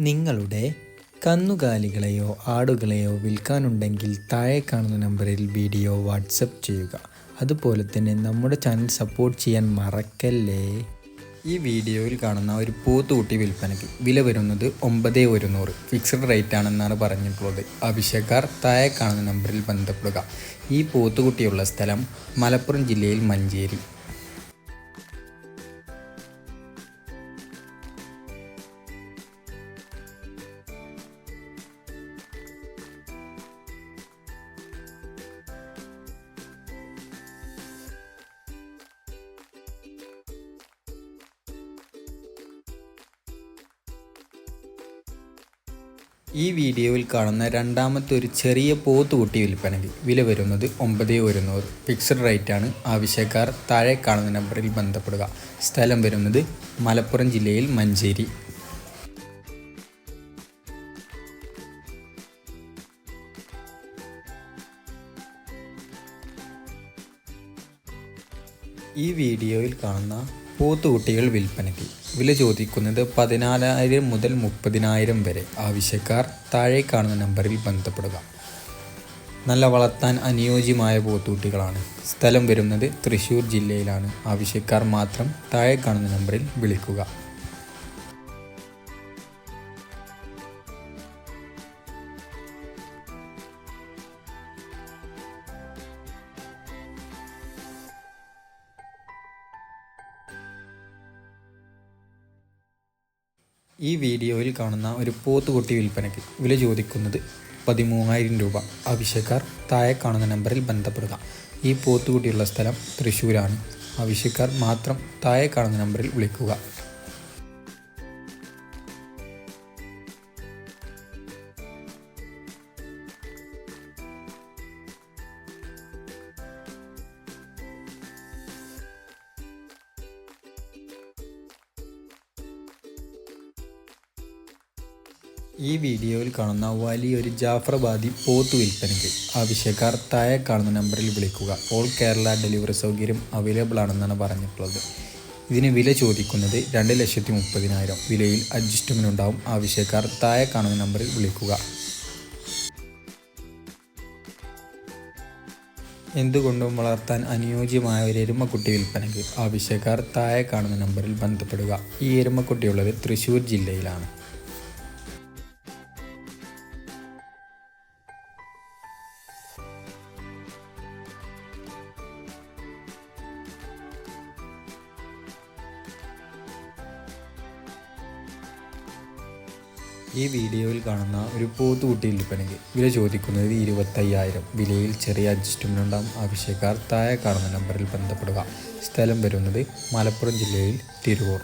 നിങ്ങളുടെ കന്നുകാലികളെയോ ആടുകളെയോ വിൽക്കാനുണ്ടെങ്കിൽ താഴെ കാണുന്ന നമ്പറിൽ വീഡിയോ വാട്സപ്പ് ചെയ്യുക. അതുപോലെ തന്നെ നമ്മുടെ ചാനൽ സപ്പോർട്ട് ചെയ്യാൻ മറക്കല്ലേ? ഈ വീഡിയോയിൽ കാണുന്ന ഒരു പൂത്തുകുട്ടി വിൽപ്പനയ്ക്ക് വില വരുന്നത് ഒമ്പത് ഒരുന്നൂറ്. ഫിക്സഡ് റേറ്റ് ആണെന്നാണ് പറഞ്ഞിട്ടുള്ളത്. ആവശ്യക്കാർ താഴെ കാണുന്ന നമ്പറിൽ ബന്ധപ്പെടുക. ഈ പൂത്തുകുട്ടിയുള്ള സ്ഥലം മലപ്പുറം ജില്ലയിൽ മഞ്ചേരി. ഈ വീഡിയോയിൽ കാണുന്ന രണ്ടാമത്തെ ഒരു ചെറിയ പോത്തുകുട്ടി വിൽപ്പനയ്ക്ക് വില വരുന്നത് ഒമ്പത് ഒരുന്നൂറ്. ഫിക്സഡ് റേറ്റ് ആണ്. ആവശ്യക്കാർ താഴെ കാണുന്ന നമ്പറിൽ ബന്ധപ്പെടുക. സ്ഥലം വരുന്നത് മലപ്പുറം ജില്ലയിൽ മഞ്ചേരി. ഈ വീഡിയോയിൽ കാണുന്ന പോത്തുകുട്ടികൾ വിൽപ്പനയ്ക്ക്. വില ചോദിക്കുന്നത് പതിനാലായിരം മുതൽ മുപ്പതിനായിരം വരെ. ആവശ്യക്കാർ താഴെ കാണുന്ന നമ്പറിൽ ബന്ധപ്പെടുക. നല്ല വളർത്താൻ അനുയോജ്യമായ പോത്തുകുട്ടികളാണ്. സ്ഥലം വരുന്നത് തൃശ്ശൂർ ജില്ലയിലാണ്. ആവശ്യക്കാർ മാത്രം താഴെ കാണുന്ന നമ്പറിൽ വിളിക്കുക. ഈ വീഡിയോയിൽ കാണുന്ന ഒരു പോത്തുകുട്ടി വിൽപ്പനയ്ക്ക് വില ചോദിക്കുന്നത് പതിമൂവായിരം രൂപ. ആവശ്യക്കാർ താഴെ കാണുന്ന നമ്പറിൽ ബന്ധപ്പെടുക. ഈ പോത്തുകുട്ടിയുള്ള സ്ഥലം തൃശ്ശൂരാണ്. ആവശ്യക്കാർ മാത്രം താഴെ കാണുന്ന നമ്പറിൽ വിളിക്കുക. ഈ വീഡിയോയിൽ കാണുന്ന വലിയൊരു ജാഫ്രബാദി പോത്ത് വിൽപ്പനയ്ക്ക് ആവശ്യക്കാർ താഴെ കാണുന്ന നമ്പറിൽ വിളിക്കുക. ഓൾ കേരള ഡെലിവറി സൗകര്യം അവൈലബിൾ ആണെന്നാണ് പറഞ്ഞിട്ടുള്ളത്. ഇതിന് വില ചോദിക്കുന്നത് രണ്ട് ലക്ഷത്തി മുപ്പതിനായിരം. വിലയിൽ അഡ്ജസ്റ്റ്മെന്റ് ഉണ്ടാവും. ആവശ്യക്കാർ താഴെ കാണുന്ന നമ്പറിൽ വിളിക്കുക. എന്തുകൊണ്ടും വളർത്താൻ അനുയോജ്യമായ ഒരു എരുമക്കുട്ടി വിൽപ്പനയ്ക്ക് ആവശ്യക്കാർ താഴെ കാണുന്ന നമ്പറിൽ ബന്ധപ്പെടുക. ഈ എരുമക്കുട്ടിയുള്ളത് തൃശ്ശൂർ ജില്ലയിലാണ്. ഈ വീഡിയോയിൽ കാണുന്ന ഒരു പോത്തുകുട്ടി വിൽപ്പനയ്ക്ക് വില ചോദിക്കുന്നത് ഇരുപത്തയ്യായിരം. വിലയിൽ ചെറിയ അഡ്ജസ്റ്റ്മെന്റ് ഉണ്ടാകും ആവശ്യക്കാർ താഴെ കാണുന്ന നമ്പറിൽ ബന്ധപ്പെടുക. സ്ഥലം വരുന്നത് മലപ്പുറം ജില്ലയിൽ തിരൂർ.